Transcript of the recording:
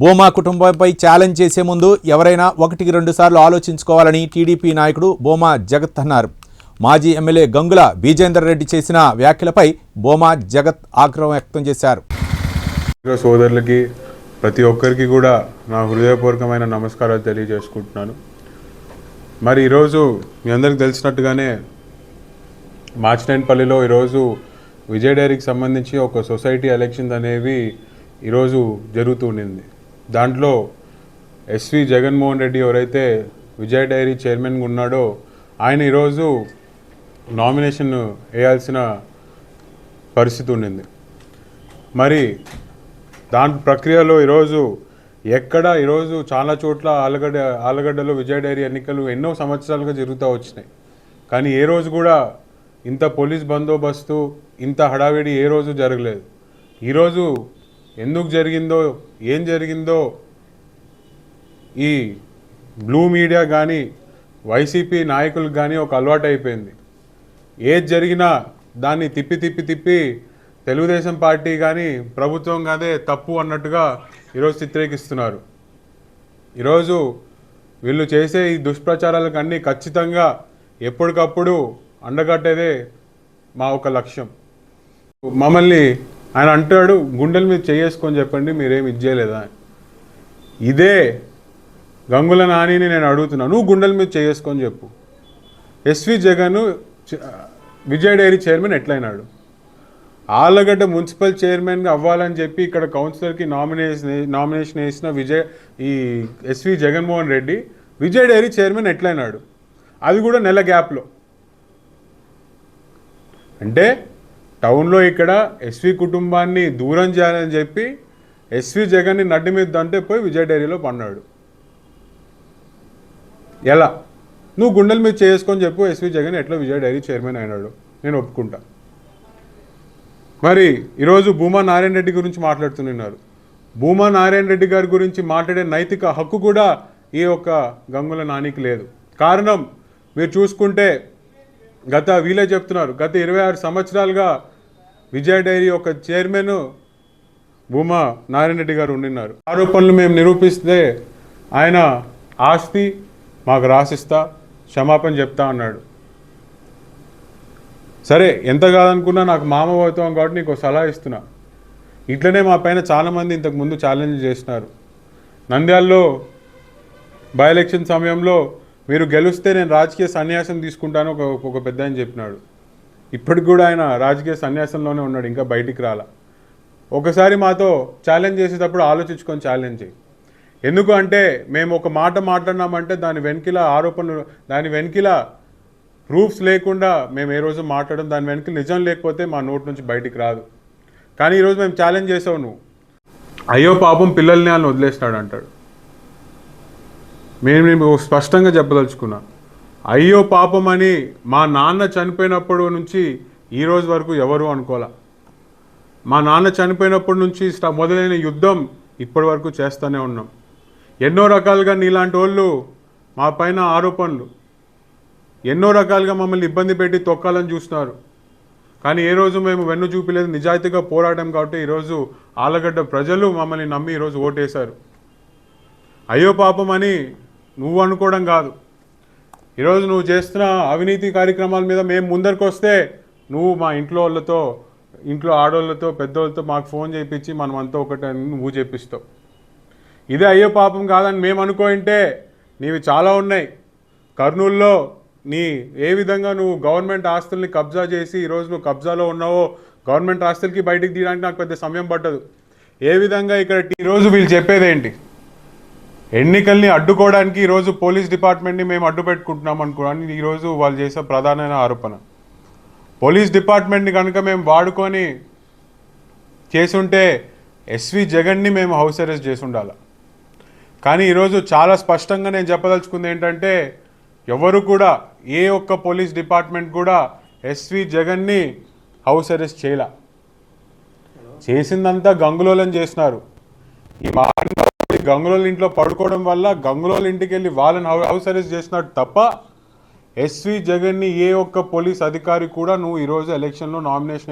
బోమా కుటుంబంపై ఛాలెంజ్ చేసే ముందు ఎవరైనా ఒకటికి రెండు సార్లు ఆలోచించుకోవాలని టీడీపీ నాయకుడు బోమా జగత్ అన్నారు. మాజీ ఎమ్మెల్యే గంగుల బీజేందర్ రెడ్డి చేసిన వ్యాఖ్యలపై బోమా జగత్ ఆగ్రహం వ్యక్తం చేశారు. సోదరులకి ప్రతి ఒక్కరికి కూడా నా హృదయపూర్వకమైన నమస్కారాలు తెలియజేసుకుంటున్నాను. మరి ఈరోజు మీ అందరికి తెలిసినట్టుగానే మాచినేనిపల్లిలో ఈరోజు విజయ్ డైరీకి సంబంధించి ఒక సొసైటీ ఎలక్షన్స్ అనేవి ఈరోజు జరుగుతూ ఉండింది. దాంట్లో ఎస్వి జగన్మోహన్ రెడ్డి ఎవరైతే విజయ్ డైరీ చైర్మన్గా ఉన్నాడో ఆయన ఈరోజు నామినేషన్ వేయాల్సిన పరిస్థితి ఉండింది. మరి దాని ప్రక్రియలో ఈరోజు ఎక్కడ ఈరోజు చాలా చోట్ల ఆలగడ్డ ఆలగడ్డలో విజయ డైరీ ఎన్నికలు ఎన్నో సంవత్సరాలుగా జరుగుతూ వచ్చినాయి. కానీ ఏ రోజు కూడా ఇంత పోలీస్ బందోబస్తు ఇంత హడావిడి ఏ రోజు జరగలేదు. ఈరోజు ఎందుకు జరిగిందో ఏం జరిగిందో ఈ బ్లూ మీడియా కానీ వైసీపీ నాయకులకు కానీ ఒక అలవాటు అయిపోయింది ఏది జరిగినా దాన్ని తిప్పి తిప్పి తిప్పి తెలుగుదేశం పార్టీ కానీ ప్రభుత్వం కాదే తప్పు అన్నట్టుగా ఈరోజు చిత్రీకరిస్తున్నారు. ఈరోజు వీళ్ళు చేసే ఈ దుష్ప్రచారాలకు అన్నీ ఖచ్చితంగా ఎప్పటికప్పుడు అండగట్టేదే మా ఒక లక్ష్యం. మమ్మల్ని ఆయన అంటాడు గుండెల మీద చేసుకొని చెప్పండి మీరేం ఇచ్చేయలేదా ఇదే గంగుల నానిని నేను అడుగుతున్నా నువ్వు గుండెల మీద చేసుకొని చెప్పు. S V Jagan Vijaya Vijay dairy chairman ఎట్లయినాడు? Allagadda municipal చైర్మన్గా అవ్వాలని చెప్పి ఇక్కడ కౌన్సిలర్కి నామినేషన్ నామినేషన్ వేసిన విజయ్ ఈ SV Jaganmohan Reddy Vijay dairy chairman ఎట్లయినాడు? అది కూడా నెల గ్యాప్లో. అంటే టౌన్లో ఇక్కడ ఎస్వి కుటుంబాన్ని దూరం చేయాలని చెప్పి ఎస్వి జగన్ని నడ్డి మీద దంటే పోయి విజయ్ డైరీలో పన్నాడు ఎలా? నువ్వు గుండెల మీద చేసుకొని చెప్పు ఎస్వి జగన్ ఎట్లా విజయ్ డైరీ చైర్మన్ అయినాడు. నేను ఒప్పుకుంటా. మరి ఈరోజు భూమా నారాయణ రెడ్డి గురించి మాట్లాడుతున్నారు. భూమా నారాయణ రెడ్డి గారి గురించి మాట్లాడే నైతిక హక్కు కూడా ఈ యొక్క గంగుల నానికి లేదు. కారణం మీరు చూసుకుంటే గత వీలే చెప్తున్నారు. గత ఇరవై ఆరు సంవత్సరాలుగా విజయ డైరీ ఒక చైర్మన్ భూమా నారాయణ రెడ్డి గారు ఉండినారు. ఆరోపణలు మేము నిరూపిస్తే ఆయన ఆస్తి మాకు రాసిస్తా క్షమాపణ చెప్తా అన్నాడు. సరే ఎంత కాదనుకున్నా నాకు మామ అవుతాం కాబట్టి నీకు సలహా ఇస్తున్నా. ఇట్లనే మా పైన చాలామంది ఇంతకు ముందు ఛాలెంజ్ చేసినారు. నంద్యాల్లో బై ఎలక్షన్ సమయంలో మీరు గెలిస్తే నేను రాజకీయ సన్యాసం తీసుకుంటాను ఒక ఒక పెద్ద అని చెప్పినాడు. ఇప్పటికి కూడా ఆయన రాజకీయ సన్యాసంలోనే ఉన్నాడు ఇంకా బయటికి రాలా. ఒకసారి మాతో ఛాలెంజ్ చేసేటప్పుడు ఆలోచించుకొని ఛాలెంజ్ చేయి. ఎందుకు అంటే మేము ఒక మాట మాట్లాడినామంటే దాని వెనకిల ఆరోపణలు దాని వెనకిల ప్రూఫ్స్ లేకుండా మేము ఏ రోజు మాట్లాడడం దాని వెనక నిజం లేకపోతే మా నోటి నుంచి బయటికి రాదు. కానీ ఈరోజు మేము ఛాలెంజ్ చేసావు నువ్వు. అయ్యో పాపం పిల్లల్ని వాళ్ళని వదిలేసినాడు అంటాడు మేము నేను స్పష్టంగా చెప్పదలుచుకున్నా. అయ్యో పాపం అని మా నాన్న చనిపోయినప్పటి నుంచి ఈ రోజు వరకు ఎవరు అనుకోలే. మా నాన్న చనిపోయినప్పటి నుంచి మొదలైన యుద్ధం ఇప్పటి వరకు చేస్తూనే ఉన్నాం. ఎన్నో రకాలుగా నీలాంటి వాళ్ళు మా పైన ఆరోపణలు. ఎన్నో రకాలుగా మమ్మల్ని ఇబ్బంది పెట్టి తొక్కాలని చూస్తున్నారు. కానీ ఏ రోజు మేము వెన్ను చూపిలేదు నిజాయితీగా పోరాటం కాబట్టి ఈరోజు ఆలగడ్డ ప్రజలు మమ్మల్ని నమ్మి ఈరోజు ఓటేశారు. అయ్యో పాపం అని నువ్వు అనుకోవడం కాదు. ఈరోజు నువ్వు చేస్తున్న అవినీతి కార్యక్రమాల మీద మేము ముందరికి వస్తే నువ్వు మా ఇంట్లో వాళ్ళతో ఇంట్లో ఆడవాళ్ళతో పెద్దోళ్ళతో మాకు ఫోన్ చేయించి మనం అంతా ఒకటి నువ్వు చేపిస్తావు ఇదే అయ్యో పాపం కాదని మేము అనుకోయింటే నీవి చాలా ఉన్నాయి. కర్నూలులో నీ ఏ విధంగా నువ్వు గవర్నమెంట్ ఆస్తుల్ని కబ్జా చేసి ఈరోజు నువ్వు కబ్జాలో ఉన్నావో గవర్నమెంట్ ఆస్తులకి బయటికి తీయడానికి నాకు పెద్ద సమయం పట్టదు. ఏ విధంగా ఇక్కడ ఈరోజు వీళ్ళు చెప్పేది ఏంటి ఎన్నికల్ని అడ్డుకోవడానికి ఈరోజు పోలీస్ డిపార్ట్మెంట్ని మేము అడ్డు పెట్టుకుంటున్నాం అనుకోవడానికి ఈరోజు వాళ్ళు చేసే ప్రధానమైన ఆరోపణ. పోలీస్ డిపార్ట్మెంట్ని కనుక మేము వాడుకొని చేసుంటే ఎస్వి జగన్ని మేము హౌస్ అరెస్ట్ చేసి ఉండాలి కానీ ఈరోజు చాలా స్పష్టంగా నేను చెప్పదలుచుకుంది ఏంటంటే ఎవరు కూడా ఏ ఒక్క పోలీస్ డిపార్ట్మెంట్ కూడా ఎస్వి జగన్ని హౌస్ అరెస్ట్ చేయలే. చేసిందంతా గంగులోలం చేసినారు. ఈ మహానుభావుడు గంగులోల ఇంట్లో పడుకోవడం వల్ల గంగులోల ఇంటికి వెళ్ళి వాళ్ళని హౌస్ అరెస్ట్ చేసినట్టు తప్ప ఎస్వి జగన్ని ఏ ఒక్క పోలీస్ అధికారి కూడా నువ్వు ఈరోజు ఎలక్షన్లో నామినేషన్